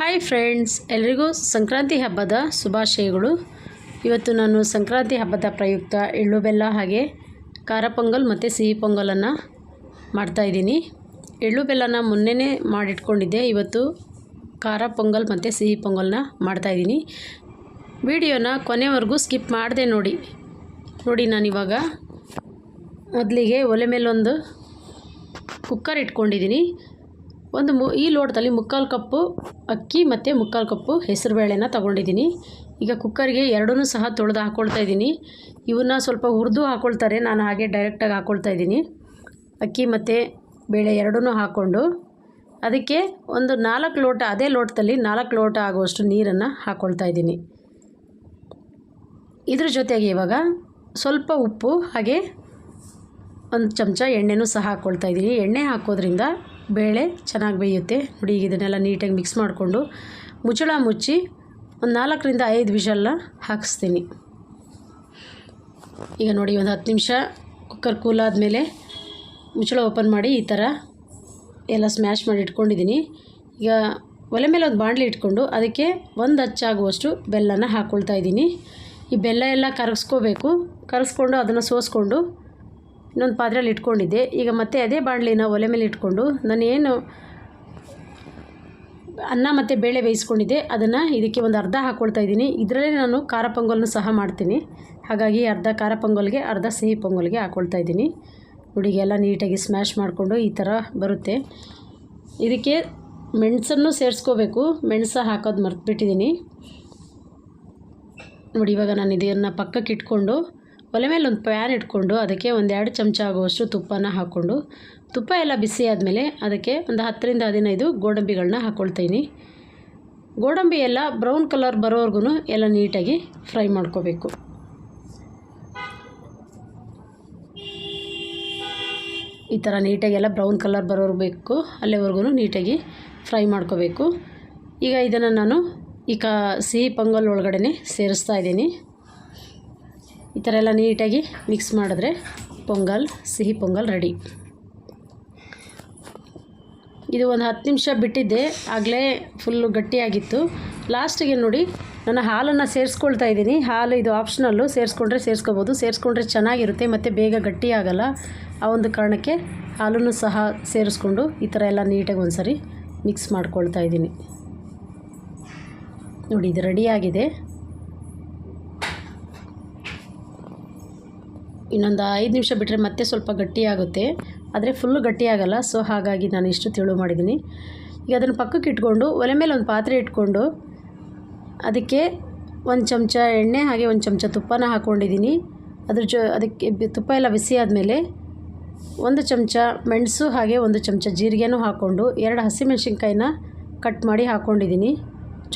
Hi friends ಎಲ್ರಿಗೂ ಸಂಕ್ರಾಂತಿ ಹಬ್ಬದ ಶುಭಾಶಯಗಳು. ಇವತ್ತು ನಾನು ಸಂಕ್ರಾಂತಿ ಹಬ್ಬದ ಪ್ರಯುಕ್ತ ಎಳ್ಳು ಬೆಲ್ಲ ಹಾಗೆ ಖಾರ ಪೊಂಗಲ್ ಮತ್ತು ಸಿಹಿ ಪೊಂಗಲನ್ನು ಮಾಡ್ತಾಯಿದ್ದೀನಿ ಎಳ್ಳು ಬೆಲ್ಲನ ಮೊನ್ನೆನೇ ಮಾಡಿಟ್ಕೊಂಡಿದ್ದೆ. ಇವತ್ತು ಖಾರ ಪೊಂಗಲ್ ಮತ್ತು ಸಿಹಿ ಪೊಂಗಲ್ನ ಮಾಡ್ತಾಯಿದ್ದೀನಿ ವಿಡಿಯೋನ ಕೊನೆವರೆಗೂ ಸ್ಕಿಪ್ ಮಾಡಿದೆ ನೋಡಿ. ನೋಡಿ ನಾನಿವಾಗ ಮೊದಲಿಗೆ ಒಲೆ ಮೇಲೊಂದು ಕುಕ್ಕರ್ ಇಟ್ಕೊಂಡಿದ್ದೀನಿ. ಒಂದು ಮು ಈ ಲೋಟದಲ್ಲಿ ಮುಕ್ಕಾಲು ಕಪ್ಪು ಅಕ್ಕಿ ಮತ್ತು ಮುಕ್ಕಾಲು ಕಪ್ಪು ಹೆಸರುಬೇಳೆನ ತೊಗೊಂಡಿದ್ದೀನಿ. ಈಗ ಕುಕ್ಕರ್ಗೆ ಎರಡೂ ಸಹ ತೊಳೆದು ಹಾಕ್ಕೊಳ್ತಾ ಇದ್ದೀನಿ. ಇವನ್ನ ಸ್ವಲ್ಪ ಹುರಿದು ಹಾಕ್ಕೊಳ್ತಾರೆ ನಾನು ಹಾಗೆ ಡೈರೆಕ್ಟಾಗಿ ಹಾಕ್ಕೊಳ್ತಾ ಇದ್ದೀನಿ. ಅಕ್ಕಿ ಮತ್ತು ಬೇಳೆ ಎರಡೂ ಹಾಕ್ಕೊಂಡು ಅದಕ್ಕೆ ಒಂದು ನಾಲ್ಕು ಲೋಟ, ಅದೇ ಲೋಟದಲ್ಲಿ ನಾಲ್ಕು ಲೋಟ ಆಗುವಷ್ಟು ನೀರನ್ನು ಹಾಕ್ಕೊಳ್ತಾ ಇದ್ದೀನಿ. ಇದ್ರ ಜೊತೆಗೆ ಇವಾಗ ಸ್ವಲ್ಪ ಉಪ್ಪು ಹಾಗೆ ಒಂದು ಚಮಚ ಎಣ್ಣೆನೂ ಸಹ ಹಾಕ್ಕೊಳ್ತಾ ಇದ್ದೀನಿ. ಎಣ್ಣೆ ಹಾಕೋದ್ರಿಂದ ಬೇಳೆ ಚೆನ್ನಾಗಿ ಬೇಯುತ್ತೆ. ನೋಡಿ ಈಗ ಇದನ್ನೆಲ್ಲ ನೀಟಾಗಿ ಮಿಕ್ಸ್ ಮಾಡಿಕೊಂಡು ಮುಚ್ಚಳ ಮುಚ್ಚಿ ಒಂದು ನಾಲ್ಕರಿಂದ ಐದು ವಿಷಲ್ನ ಹಾಕಿಸ್ತೀನಿ. ಈಗ ನೋಡಿ ಒಂದು ಹತ್ತು ನಿಮಿಷ ಕುಕ್ಕರ್ ಕೂಲಾದ ಮೇಲೆ ಮುಚ್ಚಳ ಓಪನ್ ಮಾಡಿ ಈ ಥರ ಎಲ್ಲ ಸ್ಮ್ಯಾಶ್ ಮಾಡಿ ಇಟ್ಕೊಂಡಿದ್ದೀನಿ. ಈಗ ಒಲೆ ಮೇಲೆ ಒಂದು ಬಾಣಲಿ ಇಟ್ಕೊಂಡು ಅದಕ್ಕೆ ಒಂದು ಹಚ್ಚಾಗುವಷ್ಟು ಬೆಲ್ಲನ ಹಾಕ್ಕೊಳ್ತಾ ಇದ್ದೀನಿ. ಈ ಬೆಲ್ಲ ಎಲ್ಲ ಕರಗಿಸ್ಕೋಬೇಕು ಕರಗಿಸ್ಕೊಂಡು ಅದನ್ನು ಸೋಸ್ಕೊಂಡು ಇನ್ನೊಂದು ಪಾತ್ರೆಯಲ್ಲಿ ಇಟ್ಕೊಂಡಿದ್ದೆ. ಈಗ ಮತ್ತೆ ಅದೇ ಬಾಣಲಿನ ಒಲೆ ಮೇಲೆ ಇಟ್ಕೊಂಡು ನಾನು ಏನು ಅನ್ನ ಮತ್ತು ಬೇಳೆ ಬೇಯಿಸ್ಕೊಂಡಿದ್ದೆ. ಅದನ್ನು ಇದಕ್ಕೆ ಒಂದು ಅರ್ಧ ಹಾಕ್ಕೊಳ್ತಾ ಇದ್ದೀನಿ. ಇದರಲ್ಲೇ ನಾನು ಖಾರ ಪೊಂಗಲ್ನು ಸಹ ಮಾಡ್ತೀನಿ. ಹಾಗಾಗಿ ಅರ್ಧ ಖಾರ ಪೊಂಗಲ್ಗೆ, ಅರ್ಧ ಸಿಹಿ ಪೊಂಗಲ್ಗೆ ಹಾಕ್ಕೊಳ್ತಾ ಇದ್ದೀನಿ. ನೋಡಿ ಎಲ್ಲ ನೀಟಾಗಿ ಸ್ಮ್ಯಾಶ್ ಮಾಡಿಕೊಂಡು ಈ ಥರ ಬರುತ್ತೆ. ಇದಕ್ಕೆ ಮೆಣಸನ್ನು ಸೇರಿಸ್ಕೋಬೇಕು. ಮೆಣಸು ಹಾಕೋದು ಮರ್ತ್ಬಿಟ್ಟಿದ್ದೀನಿ. ನೋಡಿ, ಇವಾಗ ನಾನು ಇದನ್ನು ಪಕ್ಕಕ್ಕೆ ಇಟ್ಕೊಂಡು ಒಲೆ ಮೇಲೆ ಒಂದು ಪ್ಯಾನ್ ಇಟ್ಕೊಂಡು ಅದಕ್ಕೆ ಒಂದೆರಡು ಚಮಚ ಆಗುವಷ್ಟು ತುಪ್ಪನ ಹಾಕ್ಕೊಂಡು, ತುಪ್ಪ ಎಲ್ಲ ಬಿಸಿ ಆದಮೇಲೆ ಅದಕ್ಕೆ ಒಂದು ಹತ್ತರಿಂದ ಹದಿನೈದು ಗೋಡಂಬಿಗಳನ್ನ ಹಾಕ್ಕೊಳ್ತೀನಿ ಗೋಡಂಬಿ ಎಲ್ಲ ಬ್ರೌನ್ ಕಲರ್ ಬರೋವರೆಗೂ ಎಲ್ಲ ನೀಟಾಗಿ ಫ್ರೈ ಮಾಡ್ಕೋಬೇಕು. ಈ ಥರ ನೀಟಾಗಿ ಎಲ್ಲ ಬ್ರೌನ್ ಕಲರ್ ಬರೋರ್ಬೇಕು ಅಲ್ಲಿವರೆಗೂ ನೀಟಾಗಿ ಫ್ರೈ ಮಾಡ್ಕೋಬೇಕು. ಈಗ ಇದನ್ನು ನಾನು ಈಗ ಸಿಹಿ ಪೊಂಗಲ್ ಒಳಗಡೆ ಸೇರಿಸ್ತಾ ಇದ್ದೀನಿ. ಈ ಥರ ಎಲ್ಲ ನೀಟಾಗಿ ಮಿಕ್ಸ್ ಮಾಡಿದ್ರೆ ಪೊಂಗಲ್, ಸಿಹಿ ಪೊಂಗಲ್ ರೆಡಿ. ಇದು ಒಂದು ಹತ್ತು ನಿಮಿಷ ಬಿಟ್ಟಿದ್ದೆ, ಆಗಲೇ ಫುಲ್ಲು ಗಟ್ಟಿಯಾಗಿತ್ತು. ಲಾಸ್ಟಿಗೆ ನೋಡಿ ನಾನು ಹಾಲನ್ನು ಸೇರಿಸ್ಕೊಳ್ತಾ ಇದ್ದೀನಿ. ಹಾಲು ಇದು ಆಪ್ಷನಲ್ಲು ಸೇರಿಸ್ಕೊಂಡ್ರೆ ಸೇರಿಸ್ಕೋಬೋದು. ಸೇರಿಸ್ಕೊಂಡ್ರೆ ಚೆನ್ನಾಗಿರುತ್ತೆ, ಮತ್ತು ಬೇಗ ಗಟ್ಟಿ ಆಗೋಲ್ಲ ಆ ಒಂದು ಕಾರಣಕ್ಕೆ ಹಾಲನ್ನು ಸಹ ಸೇರಿಸ್ಕೊಂಡು ಈ ಥರ ಎಲ್ಲ ನೀಟಾಗಿ ಒಂದು ಮಿಕ್ಸ್ ಮಾಡ್ಕೊಳ್ತಾ ಇದ್ದೀನಿ. ನೋಡಿ, ಇದು ರೆಡಿಯಾಗಿದೆ ಇನ್ನೊಂದು ಐದು ನಿಮಿಷ ಬಿಟ್ಟರೆ ಮತ್ತೆ ಸ್ವಲ್ಪ ಗಟ್ಟಿಯಾಗುತ್ತೆ. ಆದರೆ ಫುಲ್ಲು ಗಟ್ಟಿಯಾಗಲ್ಲ. ಸೊ ಹಾಗಾಗಿ ನಾನು ಇಷ್ಟು ತಿಳು ಮಾಡಿದ್ದೀನಿ. ಈಗ ಅದನ್ನು ಪಕ್ಕಕ್ಕೆ ಇಟ್ಕೊಂಡು ಒಲೆ ಮೇಲೆ ಒಂದು ಪಾತ್ರೆ ಇಟ್ಕೊಂಡು ಅದಕ್ಕೆ ಒಂದು ಚಮಚ ಎಣ್ಣೆ ಹಾಗೆ ಒಂದು ಚಮಚ ತುಪ್ಪನ ಹಾಕ್ಕೊಂಡಿದ್ದೀನಿ ಅದ್ರ ಜೊ, ಅದಕ್ಕೆ ತುಪ್ಪ ಎಲ್ಲ ಬಿಸಿ ಆದಮೇಲೆ ಒಂದು ಚಮಚ ಮೆಣಸು ಹಾಗೆ ಒಂದು ಚಮಚ ಜೀರಿಗೆನೂ ಹಾಕ್ಕೊಂಡು ಎರಡು ಹಸಿಮೆಣ್ಸಿನ್ಕಾಯಿನ ಕಟ್ ಮಾಡಿ ಹಾಕ್ಕೊಂಡಿದ್ದೀನಿ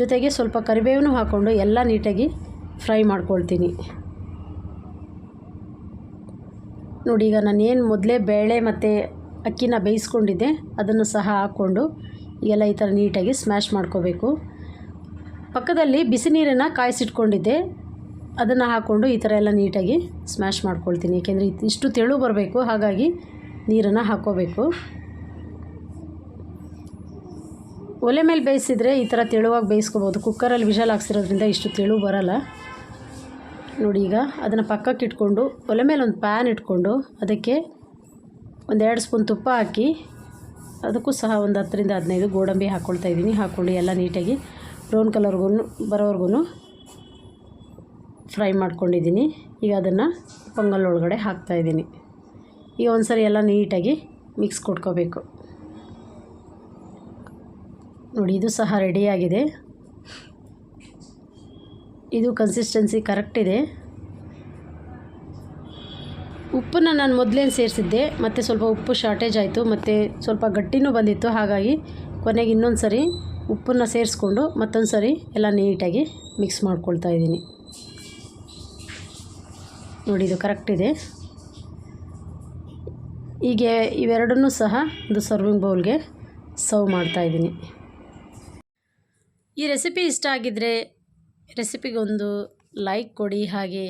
ಜೊತೆಗೆ ಸ್ವಲ್ಪ ಕರಿಬೇವೂ ಹಾಕ್ಕೊಂಡು ಎಲ್ಲ ನೀಟಾಗಿ ಫ್ರೈ ಮಾಡ್ಕೊಳ್ತೀನಿ. ನೋಡಿ, ಈಗ ನಾನು ಏನು ಮೊದಲೇ ಬೇಳೆ ಮತ್ತು ಅಕ್ಕಿನ ಬೇಯಿಸ್ಕೊಂಡಿದ್ದೆ, ಅದನ್ನು ಸಹ ಹಾಕ್ಕೊಂಡು ಎಲ್ಲ ಈ ಥರ ನೀಟಾಗಿ ಸ್ಮ್ಯಾಶ್ ಮಾಡ್ಕೋಬೇಕು. ಪಕ್ಕದಲ್ಲಿ ಬಿಸಿ ನೀರನ್ನು ಕಾಯಿಸಿಟ್ಕೊಂಡಿದ್ದೆ, ಅದನ್ನು ಹಾಕ್ಕೊಂಡು ಈ ಥರ ಎಲ್ಲ ನೀಟಾಗಿ ಸ್ಮ್ಯಾಶ್ ಮಾಡ್ಕೊಳ್ತೀನಿ. ಏಕೆಂದರೆ ಇಷ್ಟು ತೆಳು ಬರಬೇಕು, ಹಾಗಾಗಿ ನೀರನ್ನು ಹಾಕ್ಕೋಬೇಕು. ಒಲೆ ಮೇಲೆ ಬೇಯಿಸಿದರೆ ಈ ಥರ ತೆಳುವಾಗಿ ಬೇಯಿಸ್ಕೋಬೋದು. ಕುಕ್ಕರಲ್ಲಿ ವಿಷಲ್ ಹಾಕ್ಸಿರೋದ್ರಿಂದ ಇಷ್ಟು ತೆಳು ಬರೋಲ್ಲ. ನೋಡಿ ಈಗ ಅದನ್ನು ಪಕ್ಕಕ್ಕೆ ಇಟ್ಕೊಂಡು ಒಲೆ ಮೇಲೆ ಒಂದು ಪ್ಯಾನ್ ಇಟ್ಕೊಂಡು ಅದಕ್ಕೆ ಒಂದೆರಡು ಸ್ಪೂನ್ ತುಪ್ಪ ಹಾಕಿ ಅದಕ್ಕೂ ಸಹ ಒಂದು ಹತ್ತರಿಂದ ಹದಿನೈದು ಗೋಡಂಬಿ ಹಾಕ್ಕೊಳ್ತಾ ಇದ್ದೀನಿ. ಹಾಕ್ಕೊಂಡು ಎಲ್ಲ ನೀಟಾಗಿ ಬ್ರೌನ್ ಕಲರ್ಗೂ ಬರೋವರೆಗೂ ಫ್ರೈ ಮಾಡ್ಕೊಂಡಿದ್ದೀನಿ. ಈಗ ಅದನ್ನು ಪೊಂಗಲ್ ಒಳಗಡೆ ಹಾಕ್ತಾಯಿದ್ದೀನಿ ಈಗ ಒಂದು ಸರಿ ಎಲ್ಲ ನೀಟಾಗಿ ಮಿಕ್ಸ್ ಕೊಟ್ಕೋಬೇಕು. ನೋಡಿ, ಇದು ಸಹ ರೆಡಿಯಾಗಿದೆ ಇದು ಕನ್ಸಿಸ್ಟೆನ್ಸಿ ಕರೆಕ್ಟ್ ಇದೆ. ಉಪ್ಪನ್ನು ನಾನು ಮೊದಲೇನು ಸೇರಿಸಿದ್ದೆ, ಮತ್ತು ಸ್ವಲ್ಪ ಉಪ್ಪು ಶಾರ್ಟೇಜ್ ಆಯಿತು, ಮತ್ತು ಸ್ವಲ್ಪ ಗಟ್ಟಿನೂ ಬಂದಿತ್ತು, ಹಾಗಾಗಿ ಕೊನೆಗೆ ಇನ್ನೊಂದು ಸರಿ ಉಪ್ಪನ್ನು ಸೇರಿಸ್ಕೊಂಡು ಮತ್ತೊಂದು ಸರಿ ಎಲ್ಲ ನೀಟಾಗಿ ಮಿಕ್ಸ್ ಮಾಡ್ಕೊಳ್ತಾ ಇದ್ದೀನಿ. ನೋಡಿ ಇದು ಕರೆಕ್ಟ್ ಇದೆ. ಹೀಗೆ ಇವೆರಡನ್ನೂ ಸಹ ಒಂದು ಸರ್ವಿಂಗ್ ಬೌಲ್ಗೆ ಸರ್ವ್ ಮಾಡ್ತಾಯಿದ್ದೀನಿ ಈ ರೆಸಿಪಿ ಇಷ್ಟ ಆಗಿದ್ದರೆ ರೆಸಿಪಿಗೊಂದು ಲೈಕ್ ಕೊಡಿ ಹಾಗೆ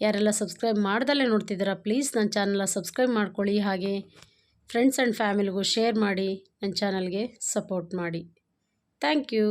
ಯಾರೆಲ್ಲ ಸಬ್ಸ್ಕ್ರೈಬ್ ಮಾಡ್ದಲ್ಲೇ ನೋಡ್ತಿದ್ದೀರಾ, ಪ್ಲೀಸ್ ನನ್ನ ಚಾನಲ್ನ ಸಬ್ಸ್ಕ್ರೈಬ್ ಮಾಡ್ಕೊಳ್ಳಿ ಹಾಗೆ ಫ್ರೆಂಡ್ಸ್ ಆ್ಯಂಡ್ ಫ್ಯಾಮಿಲಿಗೂ ಶೇರ್ ಮಾಡಿ, ನನ್ನ ಚಾನಲ್ಗೆ ಸಪೋರ್ಟ್ ಮಾಡಿ. Thank you.